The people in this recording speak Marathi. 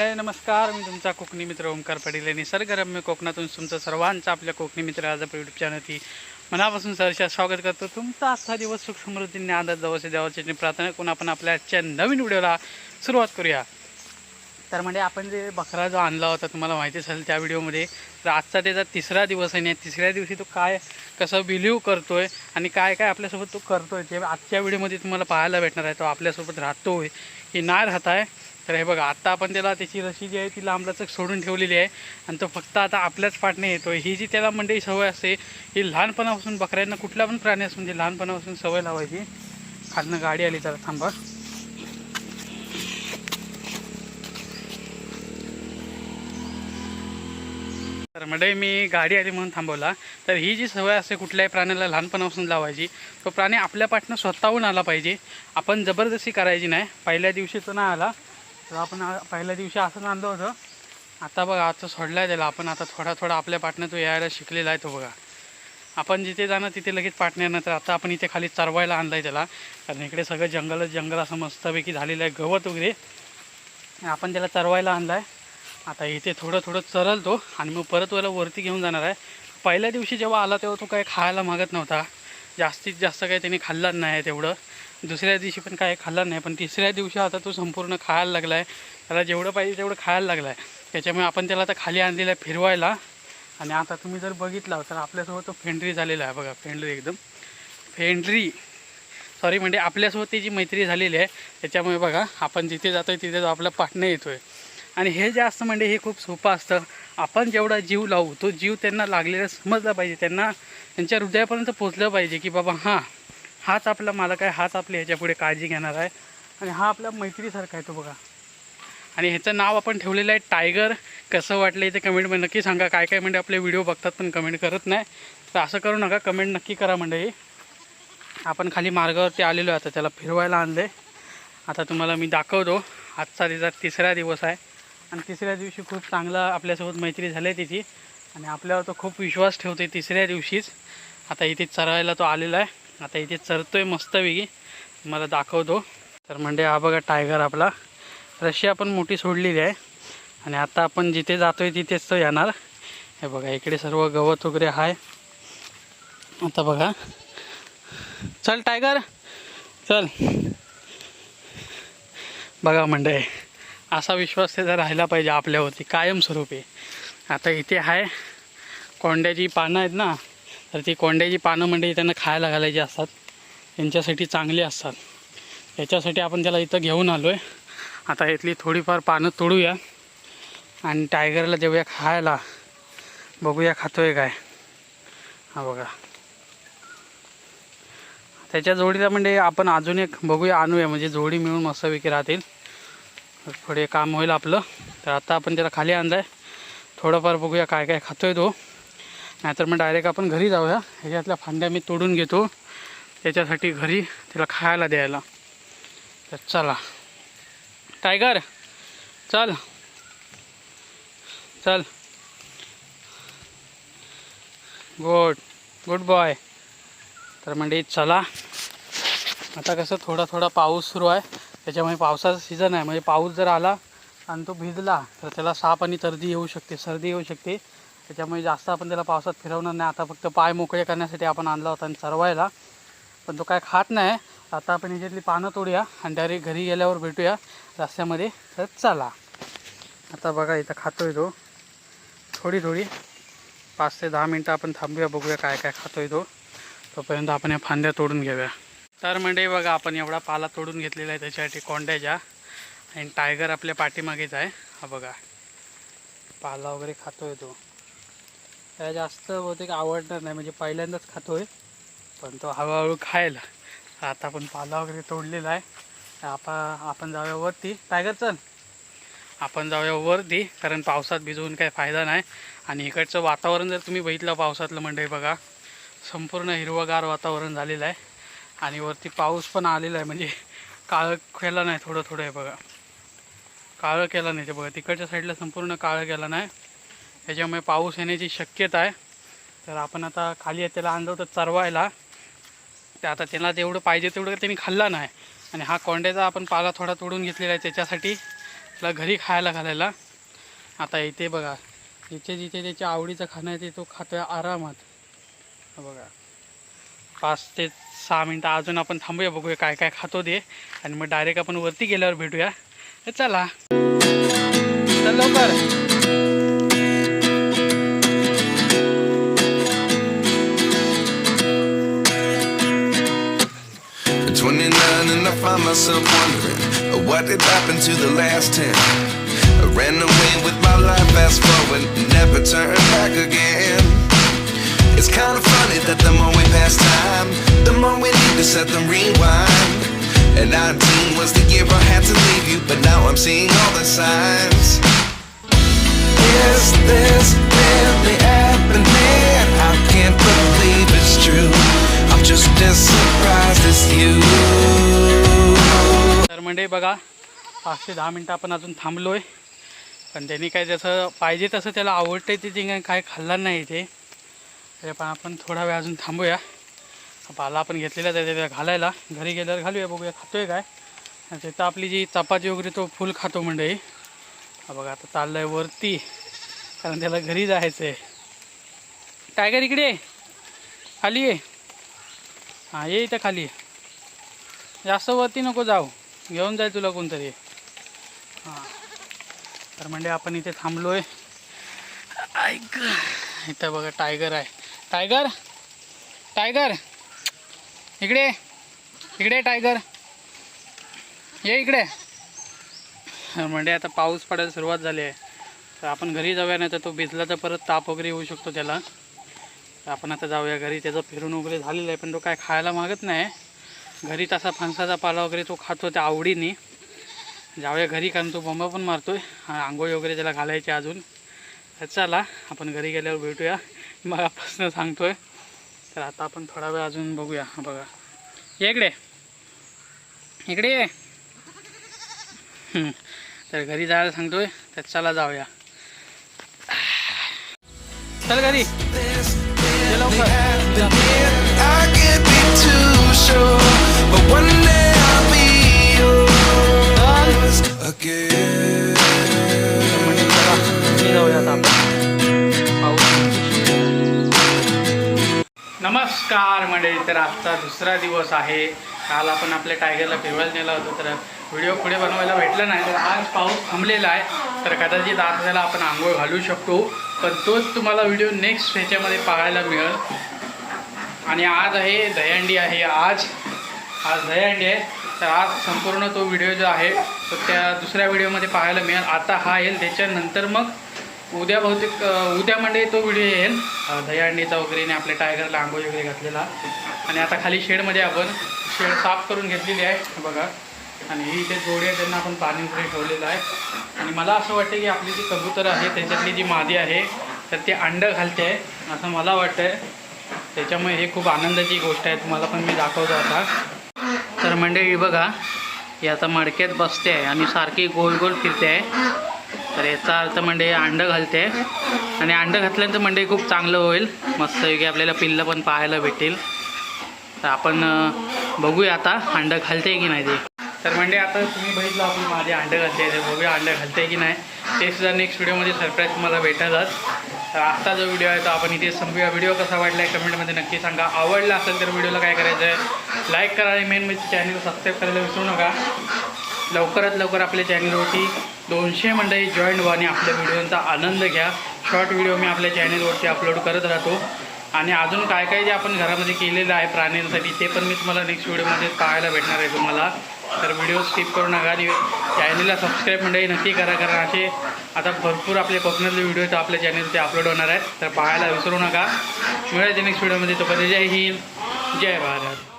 मंडळी नमस्कार. मी तुमचा कोकणी मित्र ओंकार पाटील आणि निसर्गरम्य कोकणातून तुमचं सर्वांचं आपल्या कोकणी मित्र आज यूट्यूब चॅनलची मनापासून सरशा स्वागत करतो. तुमचा आजचा दिवस सुख समृद्धीने आदर जवळचे देवाची प्रार्थना करून आपण आपल्या आजच्या नवीन व्हिडिओला सुरुवात करूया. तर म्हणजे आपण जे बकरा जो आणला होता तुम्हाला माहिती असेल त्या व्हिडिओमध्ये तर आजचा त्याचा तिसरा दिवस आहे आणि तिसऱ्या दिवशी तो काय कसं बिलीव करतोय आणि काय काय आपल्यासोबत तो करतो आहे ते आजच्या व्हिडिओमध्ये तुम्हाला पाहायला भेटणार आहे. तो आपल्यासोबत राहतो आहे की नाही राहत आहे. तर हे बघा आत्ता आपण त्याला त्याची रशी जी आहे ती लांबलचक सोडून ठेवलेली आहे. आणि तो फक्त आता आपल्याच पाठने येतोय. ही जी त्याला मंडळी सवय असते ही लहानपणापासून बकऱ्यांना कुठला पण प्राणी असू म्हणजे लहानपणापासून सवय लावायची खालनं गाडी आली त्याला थांबा. तर म्हणजे मी गाडी आली म्हणून थांबवला. तर ही जी सवय असते कुठल्याही प्राण्याला लहानपणापासून लावायची तो प्राणी आपल्या पाठनं स्वतःहून आला पाहिजे. आपण जबरदस्ती करायची नाही. पहिल्या दिवशी तो नाही आला. तर आपण पहिल्या दिवशी असंच आणलं होतं. आता बघा आता सोडला आहे त्याला. आपण आता थोडा थोडा आपल्या पाटणं तो यायला शिकलेला आहे तो बघा. आपण जिथे जाणं तिथे लगेच पाठणे येणार. तर आता आपण इथे खाली चरवायला आणलं आहे त्याला. कारण इकडे सगळं जंगलच जंगल असं मस्तपैकी झालेलं आहे गवत वगैरे. आपण त्याला चरवायला आणलाय. आहे आता इथे थोडं थोडं चरल तो आणि मग परत त्याला वरती घेऊन जाणार आहे. पहिल्या दिवशी जेव्हा आला तेव्हा तो काही खायला मागत नव्हता. जास्तीत जास्त काही त्याने खाल्लं नाही तेवढं. दुसऱ्या दिवशी पण काय खाल्लं नाही पण तिसऱ्या दिवशी आता तो संपूर्ण खायला लागला आहे त्याला जेवढं पाहिजे तेवढं खायला लागला आहे त्याच्यामुळे आपण त्याला आता खाली आणलेलं आहे फिरवायला. आणि आता तुम्ही जर बघितला तर आपल्यासोबत तो फेंड्री झालेला आहे बघा फेंड्री एकदम. फेंड्री सॉरी म्हणजे आपल्यासोबत त्याची मैत्री झालेली आहे त्याच्यामुळे बघा आपण जिथे जातो आहे तिथे तो आपला पाठणं येतो आहे आणि हे जे असतं म्हणजे हे खूप सोपं असतं. आपण जेवढा जीव लावू तो जीव त्यांना लागलेला समजला पाहिजे. त्यांना त्यांच्या हृदयापर्यंत पोचलं पाहिजे की बाबा हां हाच आपला मालक आहे हाच आपल्या ह्याच्यापुढे काळजी घेणार आहे. आणि हा आपल्या मैत्रीसारखा आहे तो बघा. आणि ह्याचं नाव आपण ठेवलेलं आहे टायगर. कसं वाटलं इथे कमेंटमध्ये नक्की सांगा. काय काय म्हणजे आपले व्हिडिओ बघतात पण कमेंट करत नाही. तर असं करू नका. कमेंट नक्की करा म्हणजे आपण खाली मार्गावरती आलेलो आहे आता. त्याला फिरवायला आणले आता तुम्हाला मी दाखवतो. आजचा तिचा तिसरा दिवस आहे. आणि तिसऱ्या दिवशी खूप चांगला आपल्यासोबत मैत्री झाली आहे तिची. आणि आपल्यावर तो खूप विश्वास ठेवते तिसऱ्या दिवशीच. आता इथे चरायला तो आलेला आहे. आता इथे चरतोय मस्तपैकी. मला दाखवतो. तर म्हणजे हा बघा टायगर आपला. रशी आपण मोठी सोडलेली आहे. आणि आता आपण जिथे जातोय तिथेच तो येणार. हे बघा इकडे सर्व गवत वगैरे आहे आता बघा. चल टायगर चल. बघा म्हणजे असा विश्वास त्याचा राहिला पाहिजे आपल्यावरती कायमस्वरूपी. आता इथे आहे कोंड्याची पानं आहेत ना तर ती कोंड्याची पानं म्हणजे त्यांना खायला घालायची असतात. त्यांच्यासाठी चांगली असतात. याच्यासाठी आपण त्याला इथं घेऊन आलो आहे आता इथली थोडीफार पानं तोडूया आणि टायगरला देऊया खायला. बघूया खातोय काय. हा बघा. त्याच्या जोडीला म्हणजे आपण अजून एक बघूया आणूया. म्हणजे जोडी मिळून मस्तपैकी राहतील. थोडे काम होईल आपलं. तर आता आपण त्याला खाली आणलं आहे थोडंफार बघूया काय काय खातोय तो. नाहीतर मग डायरेक्ट आपण घरी जाऊया. ह्याच्यातल्या फांद्या मी तोडून घेतो. त्याच्यासाठी घरी त्याला खायला द्यायला. तर चला. टायगर चल. चल. गुड गुड बॉय तर म्हणजे चला. आता कसं थोडा थोडा पाऊस सुरू आहे. त्याच्यामुळे पावसाचा सीझन आहे. म्हणजे पाऊस जर आला आणि तो भिजला तर त्याला साप आणि सर्दी येऊ शकते सर्दी येऊ शकते. त्याच्यामुळे जास्त आपण त्याला पावसात फिरवणार नाही. आता फक्त पाय मोकळे करण्यासाठी आपण आणला होता आणि चरवायला. पण तो काय खात नाही. आता आपण ह्याच्यातली पानं तोडूया आणि डायरेक्ट घरी गेल्यावर भेटूया रस्त्यामध्ये. तर चला. आता बघा इथं खातोय तो. थोडी थोडी. पाच ते दहा मिनटं आपण थांबूया बघूया काय काय खातोय तो. तोपर्यंत आपण या फांद्या तोडून घेऊया. तर म्हणजे बघा आपण एवढा पाला तोडून घेतलेला आहे त्याच्यासाठी कोंड्याच्या आणि टायगर आपल्या पाठीमागेच आहे. हा बघा पाला वगैरे खातोय तो. त्याला जास्त बहुतेक आवडणार नाही म्हणजे पहिल्यांदाच खातोय. पण तो हळूहळू खायला. आता आपण पाला वगैरे तोडलेला आहे. आपा आपण जाऊया वरती. टायगर चल. आपण जाऊया वरती कारण पावसात भिजवून काही फायदा नाही. आणि इकडचं वातावरण जर तुम्ही बघितलं पावसातलं म्हणजे बघा संपूर्ण हिरवगार वातावरण झालेलं आहे. आणि वरती पाऊस पण आलेला आहे म्हणजे काळं केला नाही थोडं थोडं आहे बघा. काळं केलं नाही ते बघा. तिकडच्या साईडला संपूर्ण काळं केलं नाही. त्याच्यामुळे पाऊस येण्याची शक्यता आहे. तर आपण आता खाली त्याला आणलं होतं चरवायला. ते आता त्याला जेवढं पाहिजे तेवढं त्यांनी खाल्ला नाही. आणि हा कोंड्याचा आपण पाला थोडा तोडून घेतलेला आहे त्याच्यासाठी. त्याला घरी खायला घालायला. आता इथे बघा. जिथे जिथे त्याच्या आवडीचं खाणं आहे ते तो खातोय आरामात. बघा. पाच ते सहा मिनटं अजून आपण थांबूया बघूया काय काय खातो ते आणि मग डायरेक्ट आपण वरती गेल्यावर भेटूया चला चल लवकर and I find myself wondering what did happen to the last 10. I ran away with my life, fast forward, never turn back again. It's kind of funny that the more we pass time, the more we need to set them rewind. And 19 was the year I had to leave you, but now I'm seeing all the signs. Is this really happening? I can't believe it's true. I'm just as surprised as you. तर म्हणजे बघा पाच ते दहा मिनटं आपण अजून थांबलोय पण त्यांनी काय जसं पाहिजे तसं त्याला आवडतंय ते ते काय खाल्लं नाही ते तरी पण आपण थोडा वेळ अजून थांबूया. पाला आपण घेतलेला आहे त्याला घालायला. घरी गेल्यावर घालूया बघूया खातोय काय. तिथं आपली जी चपाती वगैरे तो फुल खातो म्हणजे. बघा आता चाललं आहे वरती. कारण त्याला घरी जायचं आहे टायगर इकडे खाली ये. हां ये इथं खाली जास्त वरती नको जाऊ. घेऊन जाय तुला कोणतरी. हां. तर म्हणजे आपण इथे थांबलो आहे ऐक इथं बघा टायगर आहे. टायगर? टायगर? इकडे. इकडे टायगर. ये इकडे. म्हणजे आता पाऊस पडायला सुरुवात झाली आहे. तर आपण घरी जाऊया नाही तर तो भिजला तर परत ताप वगैरे येऊ शकतो त्याला. तर आपण आता जाऊया घरी. त्याचं फिरून वगैरे झालेलं आहे पण तो काय खायला मागत नाही. घरी तसा फणसाचा पाला वगैरे तो खातो त्या आवडीने. जाऊया घरी कारण तो बंबा पण मारतोय. आंघोळी वगैरे त्याला घालायची अजून. तर चला आपण घरी गेल्यावर भेटूया. मगापासून सांगतोय. तर आता आपण थोडा वेळ अजून बघूया. हा बघा. ये इकडे. इकडे. तर घरी जायला सांगतोय तर चला जाऊया. चल घरी. This ये really नमस्कार मंडळी तर आजचा दुसरा दिवस आहे. काल आपण आपल्या टायगरला फिरवायला नेला होतो तर व्हिडिओ पुढे बनवायला भेटला नाही तर आज पाऊस थांबलेला आहे. तर कदाचित आज त्याला आपण आंघोळ घालू शकतो पण तोच तुम्हाला व्हिडिओ नेक्स्ट ह्याच्यामध्ये पाहायला मिळेल. आणि आज आहे दहीहंडी आहे आज आज दहीहंडी आहे. तर आज संपूर्ण तो व्हिडिओ जो आहे तो त्या दुसऱ्या व्हिडिओमध्ये पाहायला मिळेल. आता हा येईल त्याच्यानंतर मग उद्या बहुतेक उद्या म्हणजे तो व्हिडिओ येईल. अ, दहीहंडीचा वगैरे आणि आपल्या टायगरला आंघोळ वगैरे घातलेला. आणि आता खाली शेडमध्ये आपण शेड साफ करून घेतलेली आहे बघा. आणि ही इथे जोडी आहे त्यांना आपण पाणी वगैरे ठेवलेलं आहे. आणि मला असं वाटतं की आपली जी कबूतर आहे त्याच्यातली जी मादी आहे तर ते अंडं घालते. आहे असं मला वाटतं आहे त्याच्यामुळे हे खूप आनंदाची गोष्ट आहे तुम्हाला पण मी दाखवतो आता. तर मंडळी बघा. ही आता मडक्यात बसते आहे आणि सारखी गोल गोल फिरते आहे. तर याचा अर्थ म्हणजे अंडं घालते. आणि अंडं घातल्यानंतर म्हणजे खूप चांगलं होईल. मस्तपैकी आपल्याला पिल्लं पण पाहायला भेटेल तर आपण बघूया आता अंडं घालते की नाही ते. तर म्हणजे आता तुम्ही बघितलं आपण माझे अंडं घालते ते बघूया अंडं घालते की नाही. ते सुद्धा नेक्स्ट व्हिडिओमध्ये सरप्राईज तुम्हाला भेटतच तर आत्ता जो व्हिडिओ आहे तो आपण इथे संपूया. व्हिडिओ कसा वाटला आहे कमेंटमध्ये नक्की सांगा. आवडला असेल तर व्हिडिओला काय करायचं आहे लाईक करा आणि मेन म्हणजे चॅनल सबस्क्राईब करायला विसरू नका. लवकरात लवकर आपल्या चॅनलवरती दोनशे मंडळी जॉईंट व्हा आणि आपल्या व्हिडिओचा आनंद घ्या. शॉर्ट व्हिडिओ मी आपल्या चॅनेलवरती अपलोड करत राहतो. आणि अजून काय काय जे आपण घरामध्ये केलेलं आहे प्राण्यांसाठी ते पण मी तुम्हाला नेक्स्ट व्हिडिओमध्ये पाहायला भेटणार आहे तुम्हाला. तर व्हिडिओ स्किप करू नका. आणि चॅनलला सबस्क्राईब मंडळी नक्की करा कारण असे आता भरपूर आपले कोकणातले व्हिडिओ तर आपल्या चॅनलवरती अपलोड होणार आहेत. तर पाहायला विसरू नका. मिळायचे नेक्स्ट व्हिडिओमध्ये तोपर्यंत जय हिंद. जय भारत.